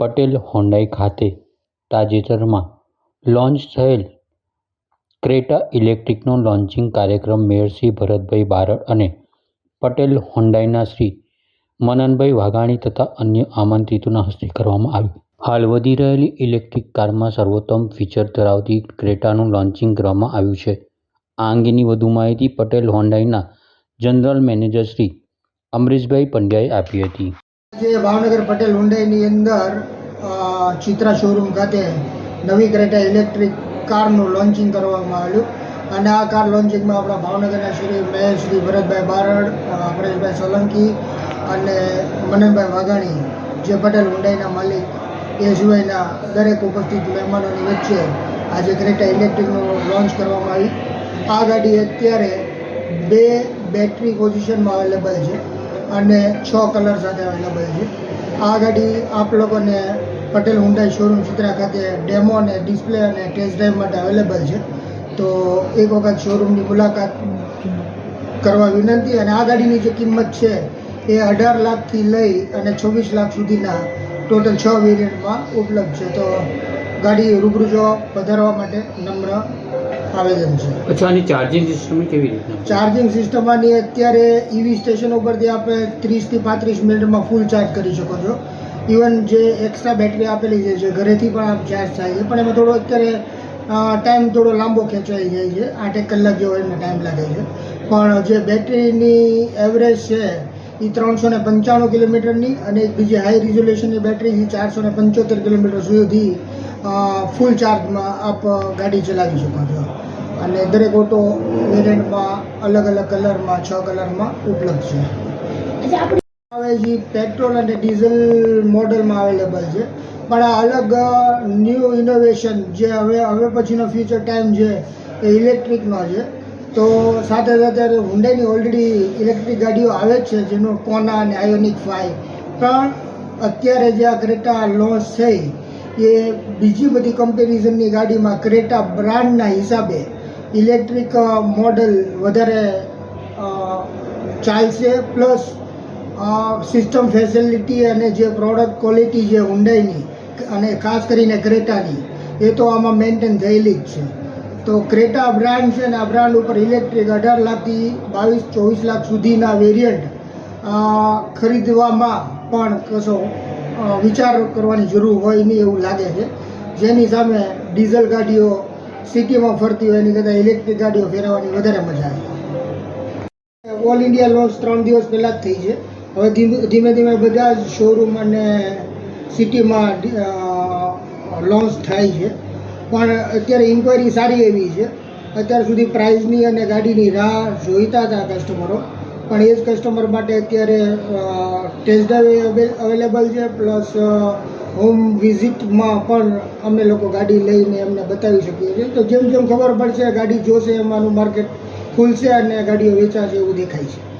Patel Hyundai ખાતે તાજેતરમાં launch થયેલ ક્રેટા ઇલેક્ટ્રિકનો લોન્ચિંગ કાર્યક્રમ મેયર શ્રી ભરતભાઈ બારડ અને પટેલ હોન્ડાઈના શ્રી મનનભાઈ વાઘાણી તથા અન્ય આમંત્રિતોના હસ્તે કરવામાં આવ્યું. હાલ વધી રહેલી ઇલેક્ટ્રિક કારમાં સર્વોત્તમ ફીચર ધરાવતી ક્રેટાનું લોન્ચિંગ કરવામાં આવ્યું છે. આ અંગેની વધુ માહિતી પટેલ હોન્ડાઈના જનરલ મેનેજર શ્રી અમરીશભાઈ પંડ્યાએ આપી હતી. જે ભાવનગર પટેલ હુંડાઈની અંદર ચિત્રા શોરૂમ ખાતે નવી ક્રેટા ઇલેક્ટ્રિક કારનું લોન્ચિંગ કરવામાં આવેલું અને આ કાર લોન્ચિંગમાં આપણા ભાવનગરના શ્રી મેયર શ્રી ભરતભાઈ બારડ પરેશભાઈ સોલંકી અને મનનભાઈ વાઘાણી, જે પટેલ હુંડાઈના માલિક, એ સિવાયના દરેક ઉપસ્થિત મહેમાનોની વચ્ચે આજે ક્રેટા ઇલેક્ટ્રિકનું લોન્ચ કરવામાં આવી આ ગાડી અત્યારે બે બેટરી પોઝિશનમાં અવેલેબલ છે. અને છ કલર સાથે અવેલેબલ છે. આ ગાડી આપ લોકોને પટેલ હુંડાઈ શોરૂમ ચિત્રા ખાતે ડેમો અને ડિસ્પ્લે અને ટેસ્ટ ડ્રાઈવ માટે અવેલેબલ છે. તો એક વખત શોરૂમની મુલાકાત કરવા વિનંતી અને આ ગાડીની જે કિંમત છે એ અઢાર લાખથી લઈ અને છવ્વીસ લાખ સુધીના ટોટલ છ વેરિયન્ટમાં ઉપલબ્ધ છે. તો ગાડી રૂબરૂ જોવા વધારવા માટે નમ્ર આવેદન છે અચ્છા આની ચાર્જિંગ સિસ્ટમ કેવી રીતે ચાર્જિંગ સિસ્ટમ આની અત્યારે ઈવી સ્ટેશન ઉપરથી આપણે ત્રીસથી પાંત્રીસ મિનિટમાં ફૂલ ચાર્જ કરી શકો છો. ઇવન જે એક્સ્ટ્રા બેટરી આપેલી છે જે ઘરેથી પણ આપ ચાર્જ થાય છે. પણ એમાં થોડો અત્યારે ટાઈમ થોડો લાંબો ખેંચાઈ જાય છે. આઠેક કલાક જેવો એમને ટાઈમ લાગે છે. પણ જે બેટરીની એવરેજ છે એ ત્રણસો ને પંચાણું કિલોમીટરની અને એક બીજી હાઈ રિઝોલ્યુશનની બેટરી ચારસો ને પંચોતેર કિલોમીટર સુધી ફૂલ ચાર્જમાં આપ ગાડી ચલાવી શકો છો. અને દરેક ઓટો વેરિયન્ટમાં અલગ અલગ કલરમાં છ કલરમાં ઉપલબ્ધ છે. હવે જે પેટ્રોલ અને ડીઝલ મોડલમાં અવેલેબલ છે. પણ આ અલગ ન્યૂ ઇનોવેશન જે હવે હવે પછીનો ફ્યુચર ટાઈમ છે એ ઇલેક્ટ્રિકનો છે. તો સાથે સાથે હુંડાઈની ઓલરેડી ઇલેક્ટ્રિક ગાડીઓ આવે જ છે જેનું કોના અને આયોનિક ફાઈ પણ અત્યારે જે આ ક્રેટા લોન્ચ થઈ એ બીજી બધી કમ્પેરિઝનની ગાડીમાં ક્રેટા બ્રાન્ડના હિસાબે ઇલેક્ટ્રિક મોડલ વધારે ચાલશે. પ્લસ સિસ્ટમ ફેસિલિટી અને જે પ્રોડક્ટ ક્વોલિટી છે હુંડાઈની અને ખાસ કરીને ક્રેટાની એ તો આમાં મેન્ટેન થયેલી જ છે. તો ક્રેટા બ્રાન્ડ છે ને આ બ્રાન્ડ ઉપર ઇલેક્ટ્રિક અઢાર લાખથી બાવીસ, ચોવીસ લાખ સુધીના વેરિયન્ટ ખરીદવામાં પણ કશો વિચાર કરવાની જરૂર હોય નહીં એવું લાગે છે. જેની સામે ડીઝલ ગાડીઓ સિટીમાં ફરતી હોય એની કરતાં ઇલેક્ટ્રિક ગાડીઓ ફેરવવાની વધારે મજા આવે. ઓલ ઇન્ડિયા લોન્ચ ત્રણ દિવસ પહેલાં જ થઈ છે. હવે ધીમે ધીમે બધા જ શોરૂમ અને સિટીમાં લોન્ચ થાય છે. પણ અત્યારે ઇન્ક્વાયરી સારી એવી છે. અત્યાર સુધી પ્રાઇઝની અને ગાડીની રાહ જોઈતા હતા કસ્ટમરો પણ એ જ કસ્ટમર માટે અત્યારે ટેસ્ટ ડ્રાઈવ અવેલેબલ છે પ્લસ હોમ વિઝિટમાં પણ અમે લોકો ગાડી લઈને એમને બતાવી શકીએ છીએ. તો જેમ જેમ ખબર પડશે, ગાડી જોશે, એમાંનું માર્કેટ ખુલશે અને ગાડીઓ વેચાશે એવું દેખાય છે.